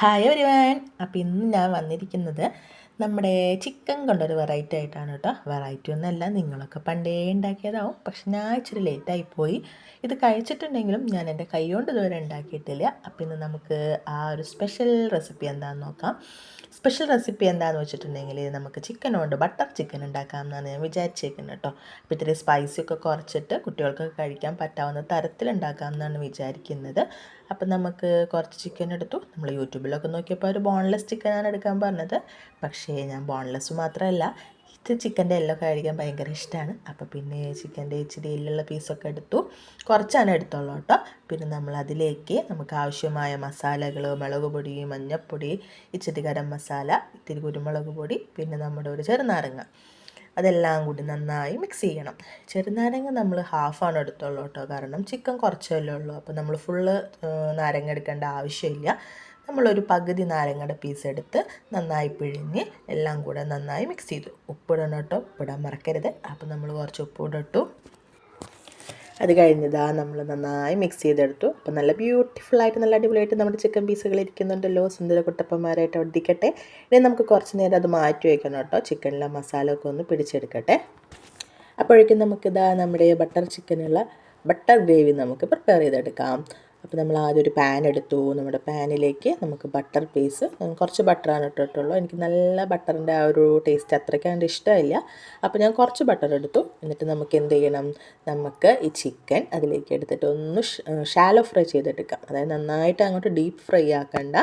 Hi ഒരു van അപ്പോൾ ഇന്ന് ഞാൻ വന്നിരിക്കുന്നത് നമ്മുടെ ചിക്കൻ കൊണ്ടൊരു വെറൈറ്റി ആയിട്ടാണ് കേട്ടോ. വെറൈറ്റി ഒന്നല്ല നിങ്ങളൊക്കെ പണ്ടേ ഉണ്ടാക്കിയതാവും. പക്ഷെ ഞാൻ ഇച്ചിരി ലേറ്റായി പോയി. ഇത് കഴിച്ചിട്ടുണ്ടെങ്കിലും ഞാൻ എന്റെ കൈ കൊണ്ട് ഇതുവരെ ഉണ്ടാക്കിയിട്ടില്ല. അപ്പോൾ ഇന്ന് നമുക്ക് ആ ഒരു സ്പെഷ്യൽ റെസിപ്പി എന്താണെന്ന് നോക്കാം. സ്പെഷ്യൽ റെസിപ്പി എന്താണെന്ന് വെച്ചിട്ടുണ്ടെങ്കിൽ നമുക്ക് ചിക്കൻ കൊണ്ട് ബട്ടർ ചിക്കൻ ഉണ്ടാക്കാമെന്നാണ് ഞാൻ വിചാരിച്ചേക്കുന്നത് കേട്ടോ. അപ്പോൾ ഇത്തിരി സ്പൈസി ഒക്കെ കുറച്ചിട്ട് കുട്ടികൾക്കൊക്കെ കഴിക്കാൻ പറ്റാവുന്ന തരത്തിൽ ഉണ്ടാക്കാമെന്നാണ് വിചാരിക്കുന്നത്. അപ്പം നമുക്ക് കുറച്ച് ചിക്കൻ എടുത്തു. നമ്മൾ യൂട്യൂബിലൊക്കെ നോക്കിയപ്പോൾ ഒരു ബോൺലെസ് ചിക്കനാണ് എടുക്കാൻ പറഞ്ഞത്. പക്ഷേ ഞാൻ ബോൺലെസ് മാത്രമല്ല ഇത് ചിക്കന്റെ എല്ലൊക്കെ കഴിക്കാൻ ഭയങ്കര ഇഷ്ടമാണ്. അപ്പോൾ പിന്നെ ചിക്കന്റെ ഇച്ചിരി എല്ലുള്ള പീസൊക്കെ എടുത്തു. കുറച്ചാണ് എടുത്തോളൂ കേട്ടോ. പിന്നെ നമ്മൾ അതിലേക്ക് നമുക്ക് ആവശ്യമായ മസാലകൾ മുളക് പൊടി മഞ്ഞൾപ്പൊടി ഇച്ചിരി ഗരം മസാല ഇത്തിരി കുരുമുളക് പൊടി പിന്നെ നമ്മുടെ ഒരു ചെറുനാരങ്ങ. അതെല്ലാം കൂടി നന്നായി മിക്സ് ചെയ്യണം. ചെറുനാരങ്ങ നമ്മൾ ഹാഫാണ് എടുത്തുള്ളൂ കേട്ടോ. കാരണം ചിക്കൻ കുറച്ചല്ലേ ഉള്ളൂ. അപ്പോൾ നമ്മൾ ഫുള്ള് നാരങ്ങ എടുക്കേണ്ട ആവശ്യമില്ല. നമ്മളൊരു പകുതി നാരങ്ങയുടെ പീസ് എടുത്ത് നന്നായി പിഴിഞ്ഞ് എല്ലാം കൂടെ നന്നായി മിക്സ് ചെയ്തു. ഉപ്പിടണം കേട്ടോ. ഉപ്പിടാൻ മറക്കരുത്. അപ്പോൾ നമ്മൾ കുറച്ച് ഉപ്പിടിട്ടു അത് കഴിഞ്ഞതാ നമ്മൾ നന്നായി മിക്സ് ചെയ്തെടുത്തു. അപ്പോൾ നല്ല ബ്യൂട്ടിഫുൾ ആയിട്ട് നല്ല അടിപൊളിയായിട്ട് നമ്മുടെ ചിക്കൻ പീസുകൾ ഇരിക്കുന്നുണ്ടല്ലോ. സുന്ദര കുട്ടപ്പന്മാരായിട്ട് അവിടെ ഇരിക്കട്ടെ ഇനി നമുക്ക് കുറച്ച് നേരം അത് മാറ്റി വയ്ക്കണം കേട്ടോ. ചിക്കനിലെ മസാല ഒക്കെ ഒന്ന് പിടിച്ചെടുക്കട്ടെ. അപ്പോഴേക്കും നമുക്കിതാ നമ്മുടെ ബട്ടർ ചിക്കനുള്ള ബട്ടർ ഗ്രേവി നമുക്ക് പ്രിപ്പയർ ചെയ്തെടുക്കാം. അപ്പോൾ നമ്മൾ ആദ്യം ഒരു പാൻ എടുത്തു. നമ്മുടെ പാനിലേക്ക് നമുക്ക് ബട്ടർ പീസ് കുറച്ച് ബട്ടറാണ് ഇട്ടിട്ടുള്ളൂ. എനിക്ക് നല്ല ബട്ടറിന്റെ ആ ഒരു ടേസ്റ്റ് അത്രയ്ക്ക് അതിന്റെ ഇഷ്ടമില്ല അപ്പോൾ ഞാൻ കുറച്ച് ബട്ടർ എടുത്തു. എന്നിട്ട് നമുക്ക് എന്ത് ചെയ്യണം? നമുക്ക് ഈ ചിക്കൻ അതിലേക്ക് എടുത്തിട്ട് ഒന്ന് ഷാലോ ഫ്രൈ ചെയ്തെടുക്കാം. അതായത് നന്നായിട്ട് അങ്ങോട്ട് ഡീപ്പ് ഫ്രൈ ആക്കണ്ട.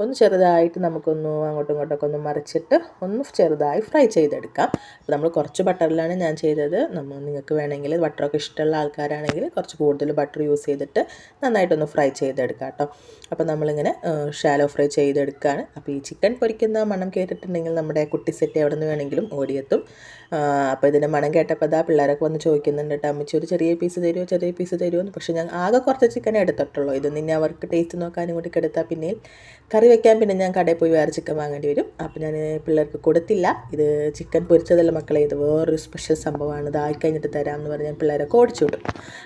ഒന്ന് ചെറുതായിട്ട് നമുക്കൊന്ന് അങ്ങോട്ടും ഇങ്ങോട്ടൊക്കെ ഒന്ന് മറിച്ചിട്ട് ഒന്ന് ചെറുതായി ഫ്രൈ ചെയ്തെടുക്കാം. അപ്പോൾ നമ്മൾ കുറച്ച് ബട്ടറിലാണ് ഞാൻ ചെയ്തത്. നമ്മൾ നിങ്ങൾക്ക് വേണമെങ്കിൽ ബട്ടറൊക്കെ ഇഷ്ടമുള്ള ആൾക്കാരാണെങ്കിൽ കുറച്ച് കൂടുതൽ ബട്ടർ യൂസ് ചെയ്തിട്ട് നന്നായിട്ടൊന്ന് ഒന്ന് ഫ്രൈ ചെയ്തെടുക്കാം കേട്ടോ. അപ്പോൾ നമ്മളിങ്ങനെ ഷാലോ ഫ്രൈ ചെയ്തെടുക്കുകയാണ് അപ്പോൾ ഈ ചിക്കൻ പൊരിക്കുന്ന മണം കേട്ടിട്ടുണ്ടെങ്കിൽ നമ്മുടെ കുട്ടി സെറ്റ് എവിടെ നിന്ന് വേണമെങ്കിലും ഓടിയെത്തും. അപ്പോൾ ഇതിന്റെ മണം കേട്ടപ്പോൾ അതാ പിള്ളേരൊക്കെ വന്ന് ചോദിക്കുന്നുണ്ട് കേട്ടോ അമ്മച്ചി ഒരു ചെറിയ പീസ് തരുമോ? ചെറിയ പീസ് തരുമോ എന്ന് പക്ഷേ ഞാൻ ആകെ കുറച്ച് ചിക്കൻ എടുത്തിട്ടുള്ളൂ. ഇത് നിന്നെ അവർക്ക് ടേസ്റ്റ് നോക്കാനും കൂടി എടുത്താൽ പിന്നെ കറി വെക്കാൻ പിന്നെ ഞാൻ കടയിൽ പോയി വേറെ ചിക്കൻ വാങ്ങേണ്ടി വരും. അപ്പോൾ ഞാൻ പിള്ളേർക്ക് കൊടുത്തില്ല. ഇത് ചിക്കൻ പൊരിച്ചതല്ല മക്കളെ ഇത് വേറൊരു സ്പെഷ്യൽ സംഭവമാണ്. ഇതായി കഴിഞ്ഞിട്ട് തരാമെന്ന് പറഞ്ഞ് ഞാൻ പിള്ളേരൊക്കെ ഓടിച്ചു വിട്ടു.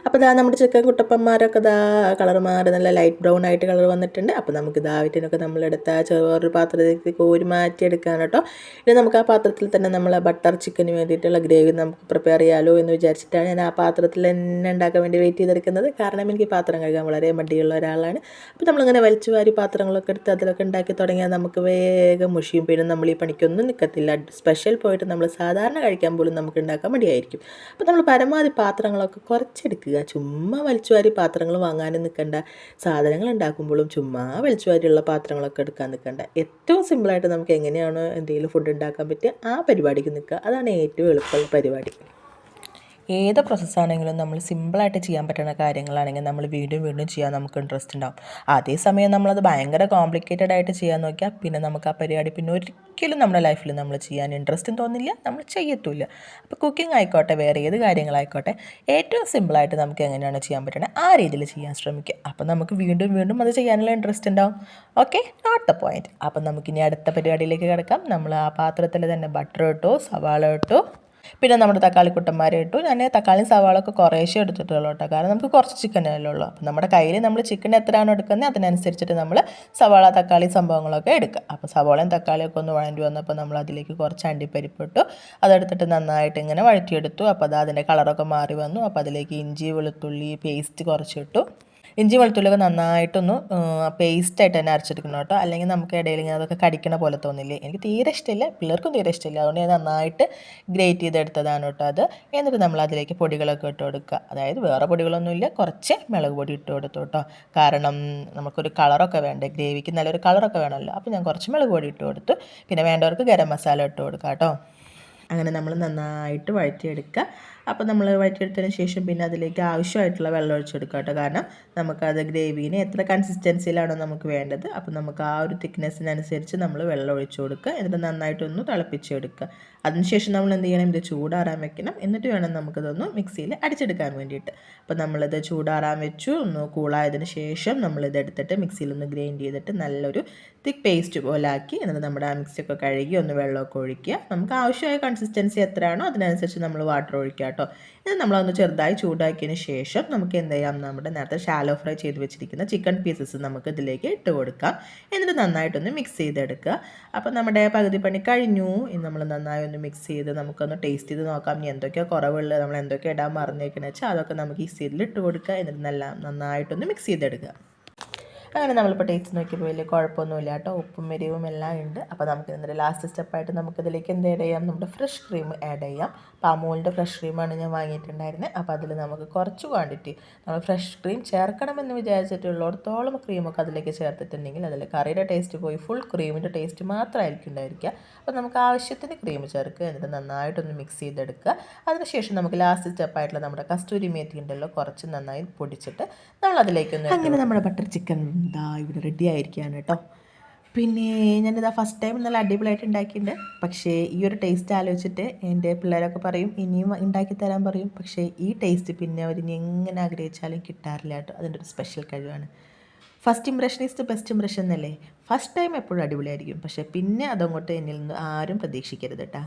അപ്പോൾ ഇതാ നമ്മുടെ ചിക്കൻ കുട്ടപ്പന്മാരൊക്കെ ഇതാ കളർ മാറി നല്ല ലൈറ്റ് ബ്രൗൺ ആയിട്ട് കളർ വന്നിട്ടുണ്ട്. അപ്പോൾ നമുക്ക് ഇതാവിറ്റിനൊക്കെ നമ്മളെടുത്ത ചെറിയൊരു പാത്രത്തിലേക്ക് കോരി മാറ്റിയെടുക്കാൻ കേട്ടോ. ഇനി നമുക്ക് ആ പാത്രത്തിൽ തന്നെ നമ്മൾ ബട്ടർ ചിക്കന് വേണ്ടിയിട്ടുള്ള ഗ്രേവി നമുക്ക് പ്രിപ്പയർ ചെയ്യാലോ എന്ന് വിചാരിച്ചിട്ടാണ് ഞാൻ ആ പാത്രത്തിൽ തന്നെ ഉണ്ടാക്കാൻ വേണ്ടി വെയിറ്റ് ചെയ്തെടുക്കുന്നത്. കാരണം എനിക്ക് പാത്രം കഴുകാൻ വളരെ മടിയുള്ള ഒരാളാണ്. അപ്പോൾ നമ്മളിങ്ങനെ വലിച്ചു വാരി പാത്രങ്ങളൊക്കെ എടുത്ത് അതിലൊക്കെ ഉണ്ടാക്കി തുടങ്ങിയാൽ നമുക്ക് വേഗം മുഷിയും പിന്നെ നമ്മൾ ഈ പണിക്കൊന്നും നിൽക്കത്തില്ല സ്പെഷ്യൽ പോയിട്ട് നമ്മൾ സാധാരണ കഴിക്കാൻ പോലും നമുക്ക് ഉണ്ടാക്കാൻ മടിയായിരിക്കും. അപ്പോൾ നമ്മൾ പരമാവധി പാത്രങ്ങളൊക്കെ കുറച്ചെടുക്കുക. ചുമ്മാ വലിച്ചു വാരി പാത്രങ്ങൾ വാങ്ങാനും നിൽക്കണ്ട സാധനങ്ങൾ ഉണ്ടാക്കുമ്പോഴും ചുമ്മാ വെളിച്ചുവാരിയുള്ള പാത്രങ്ങളൊക്കെ എടുക്കാൻ നിൽക്കണ്ട. ഏറ്റവും സിമ്പിളായിട്ട് നമുക്ക് എങ്ങനെയാണ് എന്തെങ്കിലും ഫുഡ് ഉണ്ടാക്കാൻ പറ്റുക ആ പരിപാടിക്ക് നിൽക്കുക. അതാണ് ഏറ്റവും എളുപ്പമുള്ള പരിപാടി. ഏത് പ്രോസസ്സാണെങ്കിലും നമ്മൾ സിമ്പിളായിട്ട് ചെയ്യാൻ പറ്റുന്ന കാര്യങ്ങളാണെങ്കിൽ നമ്മൾ വീണ്ടും വീണ്ടും ചെയ്യാൻ നമുക്ക് ഇൻട്രസ്റ്റ് ഉണ്ടാവും. അതേസമയം നമ്മളത് ഭയങ്കര കോംപ്ലിക്കേറ്റഡ് ആയിട്ട് ചെയ്യാൻ നോക്കിയാൽ പിന്നെ നമുക്ക് ആ പരിപാടി പിന്നെ ഒരിക്കലും നമ്മുടെ ലൈഫിൽ നമ്മൾ ചെയ്യാൻ ഇൻട്രസ്റ്റും തോന്നില്ല നമ്മൾ ചെയ്യത്തുമില്ല. അപ്പോൾ കുക്കിംഗ് ആയിക്കോട്ടെ വേറെ ഏത് കാര്യങ്ങളായിക്കോട്ടെ ഏറ്റവും സിമ്പിളായിട്ട് നമുക്ക് എങ്ങനെയാണ് ചെയ്യാൻ പറ്റുന്നത് ആ രീതിയിൽ ചെയ്യാൻ ശ്രമിക്കുക. അപ്പോൾ നമുക്ക് വീണ്ടും വീണ്ടും അത് ചെയ്യാനുള്ള ഇൻട്രസ്റ്റ് ഉണ്ടാവും. ഓക്കെ നോട്ട് ദ പോയിന്റ് അപ്പം നമുക്കിനി അടുത്ത പരിപാടിയിലേക്ക് കിടക്കാം. നമ്മൾ ആ പാത്രത്തിൽ തന്നെ ബട്ടർ ഇട്ടു സവാള ഇട്ടു പിന്നെ നമ്മുടെ തക്കാളി കുട്ടന്മാരെ ഇട്ടു. ഞാൻ തക്കാളി സവാളൊക്കെ കുറേശ്ശേ എടുത്തിട്ടുള്ളൂ കേട്ടോ. കാരണം നമുക്ക് കുറച്ച് ചിക്കനല്ലേ ഉള്ളൂ. അപ്പോൾ നമ്മുടെ കയ്യിൽ നമ്മൾ ചിക്കൻ എത്രയാണോ എടുക്കുന്നത് അതിനനുസരിച്ചിട്ട് നമ്മൾ സവാള തക്കാളി സംഭവങ്ങളൊക്കെ എടുക്കുക. അപ്പോൾ സവാളയും തക്കാളിയൊക്കെ ഒന്ന് വഴണ്ടി വന്നപ്പോൾ നമ്മൾ അതിലേക്ക് കുറച്ച് അണ്ടിപ്പരിപ്പ് ഇട്ടു. അതെടുത്തിട്ട് നന്നായിട്ട് ഇങ്ങനെ വഴറ്റിയെടുത്തു. അപ്പോൾ അത് അതിന്റെ കളറൊക്കെ മാറി വന്നു. അപ്പോൾ അതിലേക്ക് ഇഞ്ചി വെളുത്തുള്ളി പേസ്റ്റ് കുറച്ചിട്ടു ഇഞ്ചി വെളുത്തുള്ളിയൊക്കെ നന്നായിട്ടൊന്ന് പേസ്റ്റായിട്ട് തന്നെ അരച്ചെടുക്കണം കേട്ടോ. അല്ലെങ്കിൽ നമുക്ക് ഇടയിൽ ഇങ്ങനെ അതൊക്കെ കടിക്കണ പോലെ തോന്നില്ലേ. എനിക്ക് തീരെ ഇഷ്ടമില്ല. പിള്ളേർക്കും തീരെ ഇഷ്ടമില്ല. അതുകൊണ്ട് ഞാൻ നന്നായിട്ട് ഗ്രേറ്റ് ചെയ്തെടുത്തതാണ് കേട്ടോ അത്. എന്നിട്ട് നമ്മൾ അതിലേക്ക് പൊടികളൊക്കെ ഇട്ട് കൊടുക്കുക. അതായത് വേറെ പൊടികളൊന്നുമില്ല കുറച്ച് മുളക് പൊടി ഇട്ട് കൊടുത്തു കേട്ടോ. കാരണം നമുക്കൊരു കളറൊക്കെ വേണ്ടേ. ഗ്രേവിക്ക് നല്ലൊരു കളറൊക്കെ വേണമല്ലോ. അപ്പോൾ ഞാൻ കുറച്ച് മുളക് പൊടി ഇട്ട് കൊടുത്തു. പിന്നെ വേണ്ടവർക്ക് ഗരം മസാല ഇട്ട് കൊടുക്കാം കേട്ടോ. അങ്ങനെ നമ്മൾ നന്നായിട്ട് വഴറ്റിയെടുക്കുക. അപ്പോൾ നമ്മൾ വഴറ്റിയെടുത്തതിന് ശേഷം പിന്നെ അതിലേക്ക് ആവശ്യമായിട്ടുള്ള വെള്ളം ഒഴിച്ചെടുക്കുക കേട്ടോ. കാരണം നമുക്കത് ഗ്രേവീന് എത്ര കൺസിസ്റ്റൻസിയിലാണോ നമുക്ക് വേണ്ടത്. അപ്പോൾ നമുക്ക് ആ ഒരു തിക്നെസ്സിനനുസരിച്ച് നമ്മൾ വെള്ളം ഒഴിച്ചു കൊടുക്കുക. എന്നിട്ട് നന്നായിട്ടൊന്ന് തിളപ്പിച്ചെടുക്കുക അതിനുശേഷം നമ്മൾ എന്ത് ചെയ്യണം? ഇത് ചൂടാറാൻ വെക്കണം. എന്നിട്ട് വേണം നമുക്കിതൊന്ന് മിക്സിയിൽ അടിച്ചെടുക്കാൻ വേണ്ടിയിട്ട്. അപ്പോൾ നമ്മളിത് ചൂടാറാൻ വെച്ചു. ഒന്ന് കൂളായതിന് ശേഷം നമ്മളിത് എടുത്തിട്ട് മിക്സിയിൽ ഒന്ന് ഗ്രൈൻഡ് ചെയ്തിട്ട് നല്ലൊരു തിക്ക് പേസ്റ്റ് പോലെ ആക്കി എന്നിട്ട് നമ്മുടെ ആ മിക്സിയൊക്കെ കഴുകി ഒന്ന് വെള്ളമൊക്കെ ഒഴിക്കുക. നമുക്ക് ആവശ്യമായ കൺസിസ്റ്റൻസി എത്രയാണോ അതിനനുസരിച്ച് നമ്മൾ വാട്ടർ ഒഴിക്കുക കേട്ടോ. ഇത് നമ്മളൊന്ന് ചെറുതായി ചൂടാക്കിയതിന് ശേഷം നമുക്ക് എന്ത് ചെയ്യാം? നമ്മുടെ നേരത്തെ ഷാലോ ഫ്രൈ ചെയ്ത് വെച്ചിരിക്കുന്ന ചിക്കൻ പീസസ് നമുക്ക് ഇതിലേക്ക് ഇട്ട് കൊടുക്കാം. എന്നിട്ട് നന്നായിട്ടൊന്ന് മിക്സ് ചെയ്തെടുക്കുക. അപ്പോൾ നമ്മുടെ പകുതി പണി കഴിഞ്ഞു. ഇനി നമ്മൾ നന്നായി ഒന്ന് മിക്സ് ചെയ്ത് നമുക്കൊന്ന് ടേസ്റ്റ് ചെയ്ത് നോക്കാം. ഇനി എന്തൊക്കെയോ കുറവുള്ളത്? നമ്മൾ എന്തൊക്കെ ഇടാൻ മറന്നേക്കണെന്ന് വെച്ചാൽ അതൊക്കെ നമുക്ക് ഈ സീരിയൽ ഇട്ട് കൊടുക്കുക. എന്നിട്ട് നല്ല നന്നായിട്ടൊന്ന് മിക്സ് ചെയ്തെടുക്കുക. അങ്ങനെ നമ്മളിപ്പോൾ ടേസ്റ്റ് നോക്കിയപ്പോൾ വലിയ കുഴപ്പമൊന്നുമില്ല കേട്ടോ. ഉപ്പും മെരിവും എല്ലാം ഉണ്ട്. അപ്പോൾ നമുക്ക് ഇതിന്റെ ലാസ്റ്റ് സ്റ്റെപ്പായിട്ട് നമുക്കിതിലേക്ക് എന്ത് ആഡ് ചെയ്യാം? നമ്മുടെ ഫ്രഷ് ക്രീം ആഡ് ചെയ്യാം. അപ്പോൾ അമൂലിന്റെ ഫ്രഷ് ക്രീമാണ് ഞാൻ വാങ്ങിയിട്ടുണ്ടായിരുന്നത് അപ്പോൾ അതിൽ നമുക്ക് കുറച്ച് ക്വാണ്ടിറ്റി നമ്മൾ ഫ്രഷ് ക്രീം ചേർക്കണമെന്ന് വിചാരിച്ചിട്ടുള്ളിടത്തോളം ക്രീമൊക്കെ അതിലേക്ക് ചേർത്തിട്ടുണ്ടെങ്കിൽ അതിൽ കറിയുടെ ടേസ്റ്റ് പോയി ഫുൾ ക്രീമിന്റെ ടേസ്റ്റ് മാത്രമായിരിക്കും ഉണ്ടായിരിക്കുക. അപ്പോൾ നമുക്ക് ആവശ്യത്തിന് ക്രീം ചേർക്കുക. എന്നിട്ട് നന്നായിട്ടൊന്ന് മിക്സ് ചെയ്തെടുക്കുക. അതിനുശേഷം നമുക്ക് ലാസ്റ്റ് സ്റ്റെപ്പായിട്ടുള്ള നമ്മുടെ കസ്തൂരി മേത്തി ഉണ്ടല്ലോ കുറച്ച് നന്നായി പൊടിച്ചിട്ട് നമ്മൾ അതിലേക്കൊന്ന് അങ്ങനെ നമ്മുടെ ബട്ടർ ചിക്കൻ ഇതാ ഇവിടെ റെഡി ആയിരിക്കുകയാണ് കേട്ടോ. പിന്നെ ഞാനിതാ ഫസ്റ്റ് ടൈം നല്ല അടിപൊളിയായിട്ട് ഉണ്ടാക്കിയിട്ടുണ്ട്. പക്ഷേ ഈ ഒരു ടേസ്റ്റ് ആലോചിച്ചിട്ട് എന്റെ പിള്ളേരൊക്കെ പറയും ഇനിയും ഉണ്ടാക്കി തരാൻ പറയും. പക്ഷേ ഈ ടേസ്റ്റ് പിന്നെ അവർ ഇനി എങ്ങനെ ആഗ്രഹിച്ചാലും കിട്ടാറില്ല കേട്ടോ. അതിന്റെ ഒരു സ്പെഷ്യൽ കഴിവാണ്. First impression is the best impression എന്നല്ലേ? ഫസ്റ്റ് ടൈം എപ്പോഴും അടിപൊളിയായിരിക്കും. പക്ഷേ പിന്നെ അതങ്ങോട്ട് എന്നിൽ നിന്ന് ആരും പ്രതീക്ഷിക്കരുത് കേട്ടോ.